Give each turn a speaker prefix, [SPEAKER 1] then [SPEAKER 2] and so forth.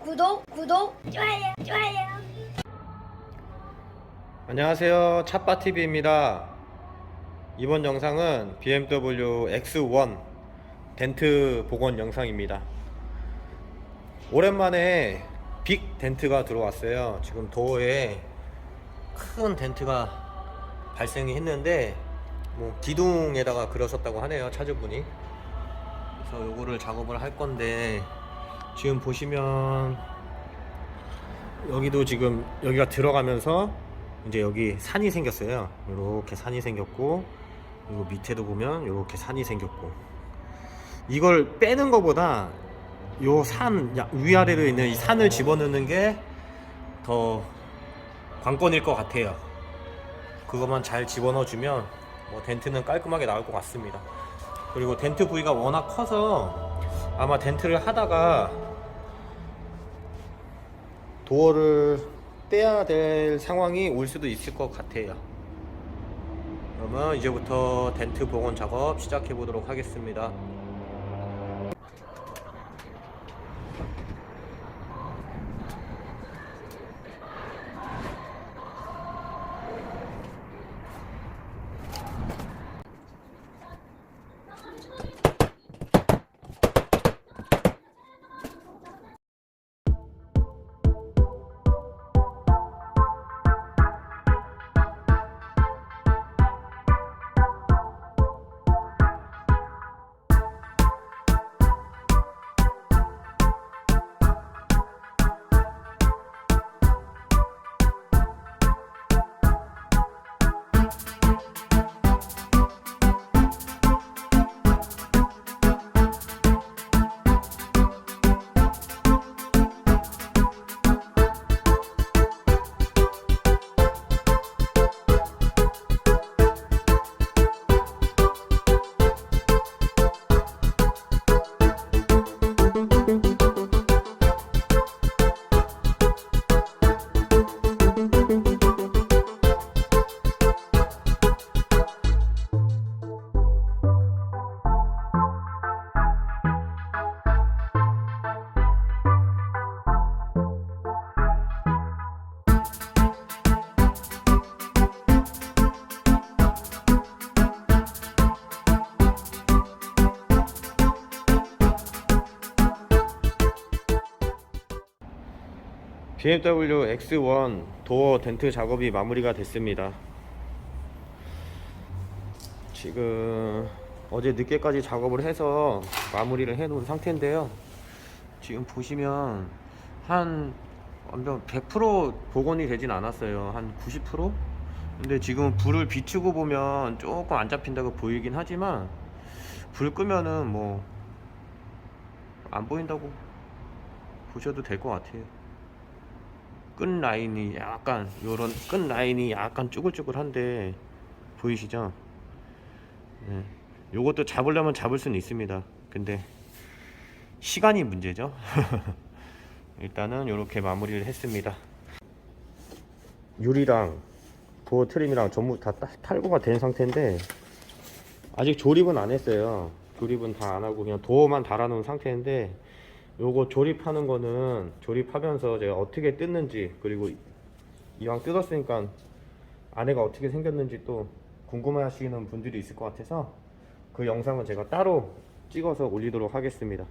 [SPEAKER 1] 구독 구독 좋아요 좋아요.
[SPEAKER 2] 안녕하세요. 찻바TV입니다. 이번 영상은 BMW X1 덴트 복원 영상입니다. 오랜만에 빅 덴트가 들어왔어요. 지금 도어에 큰 덴트가 발생이 했는데 뭐 기둥에다가 그러셨다고 하네요 차주분이. 그래서 요거를 작업을 할 건데 지금 보시면 여기도 지금 여기가 들어가면서 이제 여기 산이 생겼어요. 이렇게 산이 생겼고 그리고 밑에도 보면 이렇게 산이 생겼고 이걸 빼는 것보다 요 산 위아래로 있는 이 산을 집어넣는 게 더 관건일 것 같아요. 그것만 잘 집어넣어주면 뭐 덴트는 깔끔하게 나올 것 같습니다. 그리고 덴트 부위가 워낙 커서 아마 덴트를 하다가 도어를 떼야 될 상황이 올 수도 있을 것 같아요. 그러면 이제부터 덴트 복원 작업 시작해 보도록 하겠습니다. BMW X1 도어 덴트 작업이 마무리가 됐습니다. 지금 어제 늦게까지 작업을 해서 마무리를 해 놓은 상태인데요. 지금 보시면 한 완전 100% 복원이 되진 않았어요. 한 90%? 근데 지금 불을 비추고 보면 조금 안 잡힌다고 보이긴 하지만 불 끄면은 뭐 안 보인다고 보셔도 될 것 같아요. 끝 라인이 약간 요런 끝 라인이 약간 쭈글쭈글한데 보이시죠? 네. 요것도 잡으려면 잡을 수는 있습니다. 근데 시간이 문제죠. 일단은 이렇게 마무리를 했습니다. 유리랑 도어 트림이랑 전부 다 따- 탈거가 된 상태인데 아직 조립은 안 했어요. 조립은 다 안 하고 그냥 도어만 달아놓은 상태인데 요거 조립하는 거는 조립하면서 제가 어떻게 뜯는지 그리고 이왕 뜯었으니까 안에가 어떻게 생겼는지 또 궁금해 하시는 분들이 있을 것 같아서 그 영상은 제가 따로 찍어서 올리도록 하겠습니다